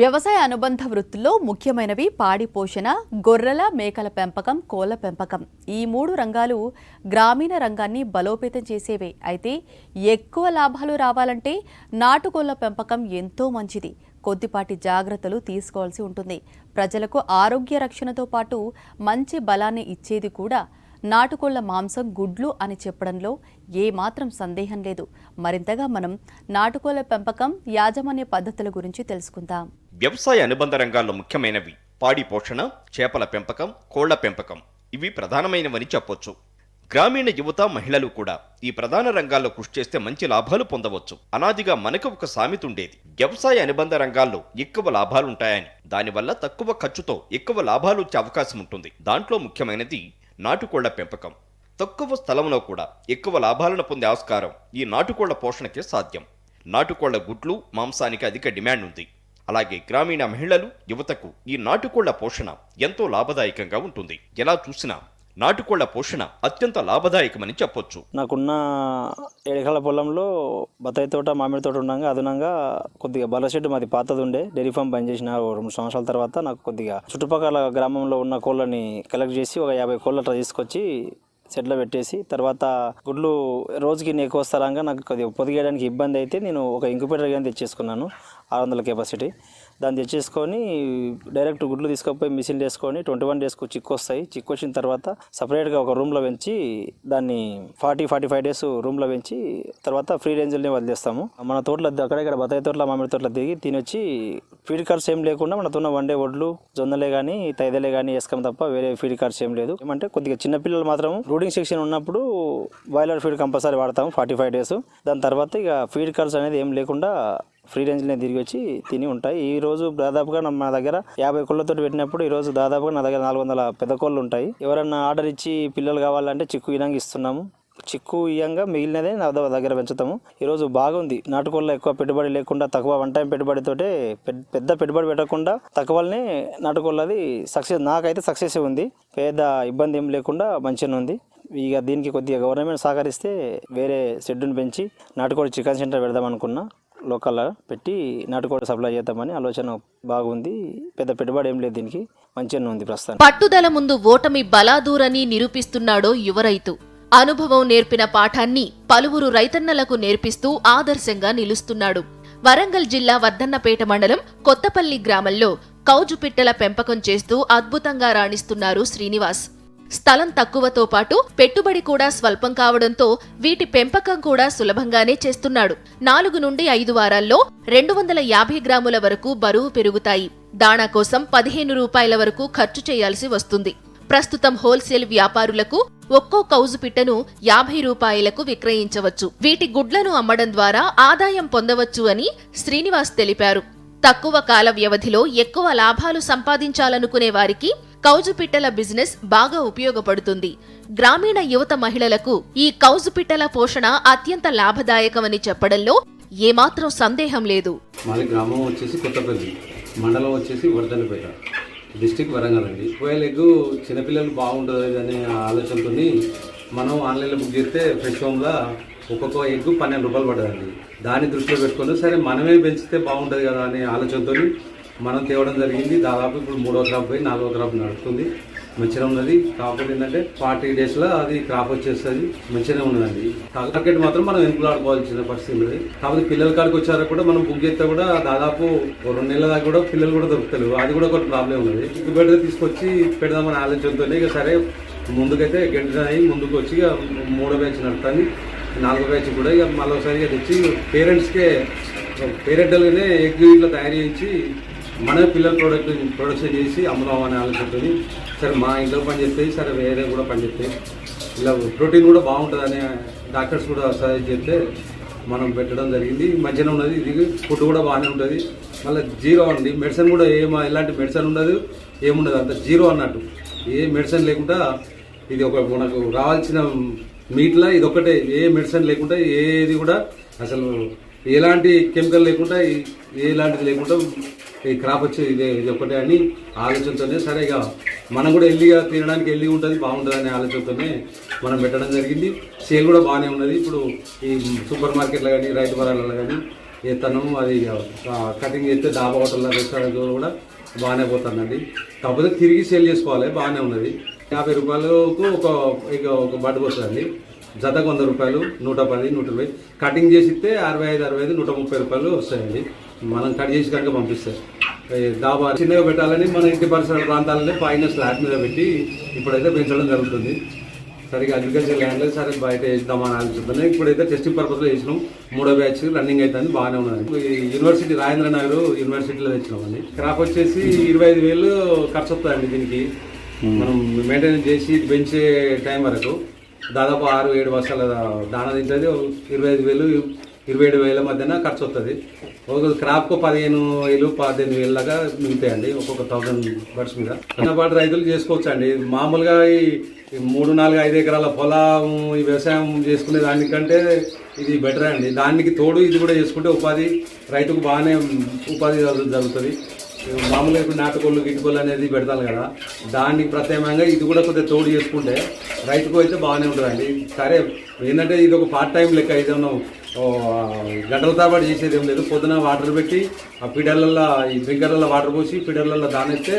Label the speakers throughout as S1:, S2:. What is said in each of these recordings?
S1: వ్యవసాయ అనుబంధ వృత్తుల్లో ముఖ్యమైనవి పాడి పోషణ గొర్రెల మేకల పెంపకం కోళ్ళ పెంపకం. ఈ మూడు రంగాలు గ్రామీణ రంగాన్ని బలోపేతం చేసేవే. అయితే ఎక్కువ లాభాలు రావాలంటే నాటుకోళ్ళ పెంపకం ఎంతో మంచిది. కొద్దిపాటి జాగ్రత్తలు తీసుకోవాల్సి ఉంటుంది. ప్రజలకు ఆరోగ్య రక్షణతో పాటు మంచి బలాన్ని ఇచ్చేది కూడా నాటుకోళ్ళ మాంసం గుడ్లు అని చెప్పడంలో ఏమాత్రం సందేహం లేదు. మరింతగా మనం నాటుకోళ్ళ పెంపకం యాజమాన్య పద్ధతుల గురించి తెలుసుకుందాం.
S2: వ్యవసాయ అనుబంధ రంగాల్లో ముఖ్యమైనవి. పాడి పోషణ చేపల పెంపకం కోళ్ళ పెంపకం. ఇవి ప్రధానమైనవని చెప్పొచ్చు. గ్రామీణ యువత మహిళలు కూడా ఈ ప్రధాన రంగాల్లో కృషి చేస్తే మంచి లాభాలు పొందవచ్చు. అనాదిగా మనకు ఒక సామెత ఉండేది. వ్యవసాయ అనుబంధ రంగాల్లో ఎక్కువ లాభాలుంటాయని. దానివల్ల తక్కువ ఖర్చుతో ఎక్కువ లాభాలు వచ్చే అవకాశం ఉంటుంది. దాంట్లో ముఖ్యమైనది నాటుకోళ్ళ పెంపకం. తక్కువ స్థలంలో కూడా ఎక్కువ లాభాలను పొందే ఆస్కారం ఈ నాటుకోళ్ళ పోషణకే సాధ్యం. నాటుకోళ్ళ గుడ్లు మాంసానికి అధిక డిమాండ్ ఉంది. అలాగే గ్రామీణ మహిళలు యువతకు ఈ నాటుకోళ్ళ పోషణ ఎంతో లాభదాయకంగా ఉంటుంది. ఎలా చూసినా నాటుకోళ్ళ పోషణ అత్యంత లాభదాయకమని చెప్పొచ్చు.
S3: నాకున్న ఏడెకరాల పొలంలో బత్తాయి తోట మామిడి తోట ఉండగా అదనంగా కొద్దిగా బల షెడ్ మాది పాతది ఉండే డైరీ ఫామ్ బంద్ చేసిన రెండు సంవత్సరాల తర్వాత నాకు కొద్దిగా చుట్టుపక్కల గ్రామంలో ఉన్న కోళ్ళని కలెక్ట్ చేసి ఒక యాభై కోళ్ళ తీసుకొచ్చి సెట్లో పెట్టేసి తర్వాత గుడ్లు రోజుకి నేను ఎక్కువ స్థలంగా నాకు కొద్దిగా పొదిగేయడానికి ఇబ్బంది అయితే నేను ఒక ఇంక్యుబేటర్ కానీ తెచ్చేసుకున్నాను. ఆరు వందల కెపాసిటీ దాన్ని తెచ్చేసుకొని డైరెక్ట్ గుడ్లు తీసుకుపోయి మిషన్ వేసుకొని ట్వంటీ వన్ డేస్కు చిక్కు వస్తాయి చిక్కు వచ్చిన తర్వాత సపరేట్గా ఒక రూమ్లో పెంచి దాన్ని ఫార్టీ ఫార్టీ ఫైవ్ డేస్ రూమ్లో పెంచి తర్వాత ఫ్రీ రేంజ్లోనే వదిలేస్తాము. మన తోటలో అక్కడ ఇక్కడ బత్తాయి తోటలో మామిడి తోటలో దిగి తినొచ్చి ఫీడ్ కార్డ్స్ ఏం లేకుండా మనతోన్న వన్ డే వడ్లు జొన్నలే కానీ తైదలే కానీ వేసుకోం తప్ప వేరే ఫీడ్ కార్డ్స్ ఏం లేదు. ఏమంటే కొద్దిగా చిన్నపిల్లలు మాత్రం రూడింగ్ సెక్షన్ ఉన్నప్పుడు బాయిలర్ ఫీడ్ కంపల్సరీ వాడతాము ఫార్టీ ఫైవ్ డేస్. దాని తర్వాత ఇక ఫీడ్ కార్స్ అనేది ఏం లేకుండా ఫ్రీ రేంజ్లో తిరిగి వచ్చి తిని ఉంటాయి. ఈ రోజు దాదాపుగా నా- మా దగ్గర యాభై కోళ్ళతో పెట్టినప్పుడు ఈ రోజు దాదాపుగా నా దగ్గర నాలుగు వందల పెద్ద కోళ్ళు ఉంటాయి. ఎవరన్నా ఆర్డర్ ఇచ్చి పిల్లలు కావాలంటే చిక్కు ఇనంగా ఇస్తున్నాము. చిక్కు ఇయంగా మిగిలినదే నా దగ్గర పెంచుతాము. ఈరోజు బాగుంది. నాటుకోళ్ళ ఎక్కువ పెట్టుబడి లేకుండా తక్కువ వన్ టైం పెట్టుబడితోటే పెద్ద పెద్ద పెట్టుబడి పెట్టకుండా తక్కువనే నాటుకోళ్ళది సక్సెస్ నాకైతే సక్సెస్ ఉంది. పెద్ద ఇబ్బంది ఏం లేకుండా మంచిగా ఉంది. ఇక దీనికి కొద్దిగా గవర్నమెంట్ సహకరిస్తే వేరే షెడ్యూని పెంచి నాటుకోడి చికెన్ సెంటర్ పెడదాం అనుకున్నా. లోకల్లో పెట్టి నాటుకోడి సప్లై చేద్దామని ఆలోచన బాగుంది. పెద్ద పెట్టుబడి ఏం లేదు దీనికి. మంచిగానే ఉంది ప్రస్తుతం
S4: పట్టుదల ముందు ఓటమి బలాదూరని నిరూపిస్తున్నాడో యువ రైతు. అనుభవం నేర్పిన పాఠాన్ని పలువురు రైతన్నలకు నేర్పిస్తూ ఆదర్శంగా నిలుస్తున్నాడు. వరంగల్ జిల్లా వర్ధన్నపేట మండలం కొత్తపల్లి గ్రామంలో కౌజు పిట్టల పెంపకం చేస్తూ అద్భుతంగా రాణిస్తున్నారు శ్రీనివాస్. స్థలం తక్కువతో పాటు పెట్టుబడి కూడా స్వల్పం కావడంతో వీటి పెంపకం కూడా సులభంగానే చేస్తున్నాడు. నాలుగు నుండి ఐదు వారాల్లో రెండు వందల యాభై గ్రాముల వరకు బరువు పెరుగుతాయి. దాణా కోసం పదిహేను రూపాయల వరకు ఖర్చు చేయాల్సి వస్తుంది. ప్రస్తుతం హోల్సేల్ వ్యాపారులకు ఒక్కో కౌజు పిట్టను యాభై రూపాయలకు విక్రయించవచ్చు. వీటి గుడ్లను అమ్మడం ద్వారా ఆదాయం పొందవచ్చు అని శ్రీనివాస్ తెలిపారు. తక్కువ కాల వ్యవధిలో ఎక్కువ లాభాలు సంపాదించాలనుకునే వారికి కౌజు పిట్టల బిజినెస్ బాగా ఉపయోగపడుతుంది. గ్రామీణ యువత మహిళలకు ఈ కౌజు పిట్టల పోషణ అత్యంత లాభదాయకమని చెప్పడంలో ఏమాత్రం సందేహం లేదు.
S5: మాది గ్రామం వచ్చేసి కొత్తపల్లి. మండలం వచ్చేసి వర్ధనపేట. డిస్టిక్ వరంగల్ అండి. ఒకవేళ ఎగ్గు చిన్నపిల్లలు బాగుంటుంది అనే ఆలోచనతో మనం ఆన్లైన్లో బుక్ చేస్తే ఫ్రెష్ హోమ్లో ఒక్కొక్క ఎగ్గు పన్నెండు రూపాయలు పడదండి దాన్ని దృష్టిలో పెట్టుకొని సరే మనమే పెంచితే బాగుంటుంది కదా అనే ఆలోచనతో మనం తేవడం జరిగింది. దాదాపు ఇప్పుడు మూడో క్రాప్ పోయి నాలుగో క్రాప్ నడుస్తుంది. మంచిగా ఉన్నది. కాకపోతే ఏంటంటే ఫార్టీ డేస్లో అది క్రాప్ వచ్చేస్తుంది. మంచిగానే ఉన్నదండి. టార్గెట్ మాత్రం మనం వెనుకలు ఆడుకోవాల్సిన పరిస్థితి ఉన్నది కాకపోతే పిల్లల కాడికి వచ్చాక కూడా మనం బుక్ చేస్తే కూడా దాదాపు రెండు నెలల దాకా కూడా పిల్లలు కూడా దొరుకుతారు అది కూడా ఒక ప్రాబ్లం ఉన్నది. ఇంక్యుబేటర్ తీసుకొచ్చి పెడదామని ఆలోచనతో ఇక సరే ముందుకైతే గెంట ముందుకు వచ్చి ఇక మూడో బ్యాచ్ నడుతుంది నాలుగో బ్యాచ్ కూడా ఇక మళ్ళీ ఒకసారి ఇక తెచ్చి పేరెంట్స్కే పేరెంటల్గానే ఎగ్ ఇట్లా తయారు చేయించి మన పిల్లల ప్రోడక్ట్ ప్రొడక్షన్ చేసి అమ్ముదాం అనే ఆలోచనతో సరే మా ఇంట్లో పని చేస్తాయి సరే వేరే కూడా పని చేస్తాయి ఇలా ప్రోటీన్ కూడా బాగుంటుందని డాక్టర్స్ కూడా సజెస్ట్ చేస్తే మనం పెట్టడం జరిగింది. మంచిగా ఉన్నది ఇది ఫుడ్ కూడా బాగానే ఉంటుంది. మళ్ళీ జీరో అండి మెడిసిన్ కూడా ఏమో ఎలాంటి మెడిసిన్ ఉండదు ఏముండదు అంత జీరో అన్నట్టు. ఏ మెడిసిన్ లేకుండా ఇది ఒక మనకు రావాల్సిన మీట్లో ఇది ఒకటే ఏ మెడిసిన్ లేకుండా ఏది కూడా అసలు ఎలాంటి కెమికల్ లేకుండా ఎలాంటిది లేకుండా ఈ క్రాప్ వచ్చే ఇదే ఇది ఒకటే అని ఆలోచనతోనే సరే ఇక మనం కూడా ఎల్లిగా తినడానికి ఎల్లి ఉంటుంది బాగుంటుంది అనే ఆలోచనతోనే మనం పెట్టడం జరిగింది. సేల్ కూడా బాగానే ఉన్నది. ఇప్పుడు ఈ సూపర్ మార్కెట్లో కానీ రైతు బజార్లలో కానీ ఎత్తనం అది కటింగ్ చేస్తే డాబా హోటల్లో రెస్టారెంట్ కూడా బాగానే పోతుందండి కాకపోతే తిరిగి సేల్ చేసుకోవాలి బాగానే ఉన్నది. యాభై రూపాయలకు ఒక ఇక ఒక బడ్ పోతుందండి. జతకు వంద రూపాయలు నూట పది నూట ఇరవై. కటింగ్ చేసి ఇస్తే అరవై ఐదు అరవై ఐదు నూట ముప్పై రూపాయలు వస్తాయండి. మనం కట్ చేసి కనుక పంపిస్తారు. డాబా చిన్నగా పెట్టాలని మన ఇంటి పరిసర ప్రాంతాలనే పైన స్లాబ్ మీద పెట్టి ఇప్పుడైతే పెంచడం జరుగుతుంది. సరిగా అగ్రికల్చర్ ల్యాండ్లో సరే బయట వేద్దామని ఆలోచిస్తున్నాయి ఇప్పుడైతే టెస్టింగ్ పర్పస్లో వేసినాం మూడో బ్యాచ్ రన్నింగ్ అవుతుంది బాగానే ఉన్నది. ఈ యూనివర్సిటీ రాజేంద్ర నగర్ యూనివర్సిటీలో తెచ్చినామండి క్రాప్ వచ్చేసి ఇరవై ఐదు వేలు ఖర్చు వస్తుందండి దీనికి. మనం మెయింటెనెన్స్ చేసి పెంచే టైం వరకు. దాదాపు ఆరు ఏడు వర్షాల దాన తింటుంది. ఇరవై ఐదు వేలు ఇరవై ఏడు వేల మధ్యన ఖర్చు వస్తుంది ఒక క్రాప్కు పదిహేను వేలు పద్దెనిమిది వేలు దాకా మిగులుతాయండి ఒక్కొక్క థౌసండ్ బర్డ్స్ మీద. చిన్నపాటి రైతులు చేసుకోవచ్చు అండి మామూలుగా ఈ మూడు నాలుగు ఐదు ఎకరాల పొలం ఈ వ్యవసాయం చేసుకునే దానికంటే ఇది బెటర్ అండి. దానికి తోడు ఇది కూడా చేసుకుంటే ఉపాధి రైతుకు బాగానే ఉపాధి జరుగుతుంది. మామూలుగా ఇప్పుడు నాటుకోళ్ళు గిట్టుకోళ్ళు అనేది పెడతాను కదా. దానికి ప్రత్యేకంగా ఇది కూడా కొద్దిగా తోడు చేసుకుంటే రైతుకు అయితే బాగానే ఉంటుందండి. సరే ఏంటంటే ఇది ఒక పార్ట్ టైం లెక్క ఏదైనా ఓ, గంటల తరబడి చేసేది ఏం లేదు. పొద్దున వాటర్ పెట్టి ఆ పిడర్లలో ఈ డ్రింకర్లలో వాటర్ పోసి పిడర్లలో దానిస్తే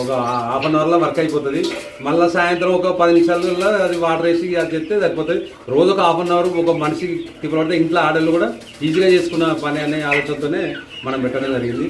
S5: ఒక హాఫ్ అన్ అవర్లో వర్క్ అయిపోతుంది. మళ్ళీ సాయంత్రం ఒక పది నిమిషాలలో అది వాటర్ వేసి అది చెప్తే సరిపోతుంది. రోజు ఒక హాఫ్ అన్ అవర్ ఒక మనిషికి తిప్పబడితే ఇంట్లో ఆడళ్ళు కూడా ఈజీగా చేసుకున్న పని అనే ఆలోచనతోనే మనం పెట్టడం జరిగింది.